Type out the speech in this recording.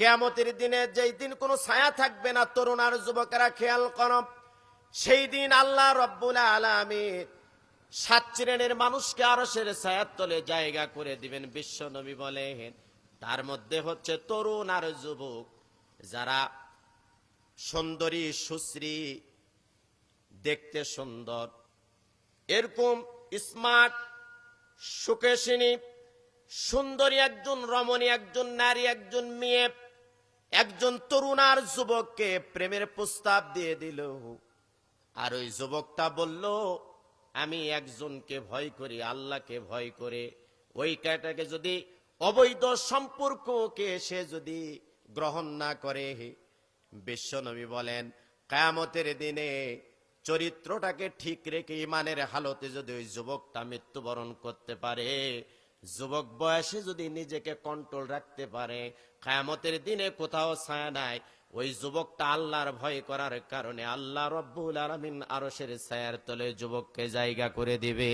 কেয়ামতের দিনে যেই দিন কোনো ছায়া থাকবে না, তরুণ আর যুবকেরা খেয়াল কর, সেই দিন আল্লাহ রব্বুল আলামিন সাত শ্রেণির মানুষকে আরও সের ছায়ার তলে জায়গা করে দিবেন, বিশ্ব নবী বলেন। তার মধ্যে হচ্ছে তরুণ আর যুবক, যারা সুন্দরী, সুশ্রী, দেখতে সুন্দর। এরকম স্মার্ট সুকেশিনী সুন্দরী একজন, রমণী একজন, নারী একজন, মেয়ে একজন তরুণার যুবককে প্রেমের প্রস্তাব দিয়ে দিল। আর ওই যুবকটা বলল, আমি একজনকে ভয় করি, আল্লাহকে ভয় করে। ওই ক্যাটাকে যদি অবৈধ সম্পর্ককে সে যদি গ্রহণ না করে। বিশ্বনবী বলেন, কায়ামতের দিনে চরিত্রটাকে ঠিক রেখে ইমানের হালতে যদি ওই যুবকটা মৃত্যুবরণ করতে পারে যুবক বয়সে যদি নিজেকে কন্ট্রোল রাখতে পারে, কায়ামতের দিনে কোথাও ছায়া নাই, ওই যুবকটা আল্লাহর ভয় করার কারণে আল্লাহ রব্বুল আলমিন আরসের ছায়ার তলে যুবককে জায়গা করে দিবে।